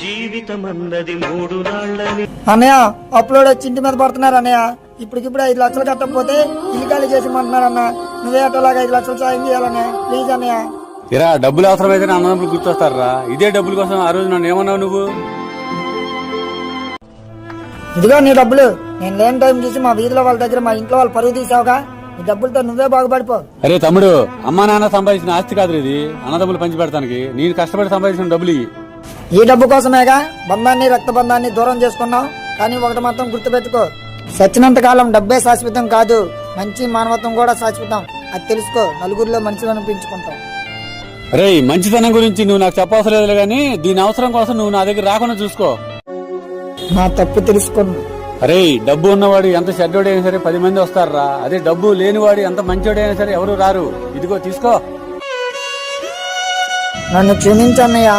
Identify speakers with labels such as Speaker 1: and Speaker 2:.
Speaker 1: జీవితమన్నది మూడు నాళ్ళని.
Speaker 2: అన్నయ్య అప్లోడ్ వచ్చి ఇంటి మీద పడుతున్నారు అన్నయ్య. ఇప్పటికిప్పుడు ఐదు లక్షలు కట్టకపోతే ఇల్లు ఖాళీ చేసేయమంటున్నారు అన్న. నువ్వే అట్టలాగా ఐదు లక్షలు సాయం చేయాలన్నయ్య ప్లీజ్ అన్నయ్య.
Speaker 3: ఇరా డబ్బులు అవసరమైతే అన్నదమ్ములు గుర్తొస్తారా? ఇదే డబ్బుల కోసం ఆ రోజు నన్ను ఏమన్నావు నువ్వు?
Speaker 2: ఇదిగో నీ డబ్బులు. నేను లేని టైం చూసి మా వీధిలో వాళ్ళ దగ్గర మా ఇంట్లో వాళ్ళు పరుగు తీసావుగా. ఈ డబ్బులతో నువ్వే బాగుపడిపో.
Speaker 3: అరే తమ్ముడు అమ్మా నాన్న సంపాదించిన ఆస్తి కాదు ఇది. అన్నదమ్ములు పంచి పెడతానికి. నేను కష్టపడి సంపాదించిన డబ్బులు ఇవి.
Speaker 2: ఈ డబ్బు కోసమేగా బంధాన్ని రక్త బంధాన్ని దూరం చేసుకున్నావు. కానీ ఒకటి మాత్రం గుర్తుపెట్టుకో. సచ్చినంత కాలం డబ్బే శాశ్వతం కాదు. మంచి మానవత్వం కూడా శాశ్వతం. అది తెలుసుకో. నలుగురిలో మంచిగా అనిపించుకుంటాం
Speaker 3: అరే మంచితనం గురించి నువ్వు నాకు చెప్పవసరం లేదు కానీ దీని అవసరం కోసం నువ్వు నా దగ్గర రాకుండా చూసుకో.
Speaker 2: నా తప్పు తెలుసుకున్నా
Speaker 3: అరే డబ్బు ఉన్నవాడు ఎంత చెడ్డోడైనా సరే పది మంది వస్తారా అదే డబ్బు లేనివాడు ఎంత మంచోడైనా సరే ఎవరు రారు. ఇదిగో తీసుకో.
Speaker 2: నన్ను క్షమించన్నయ్యా.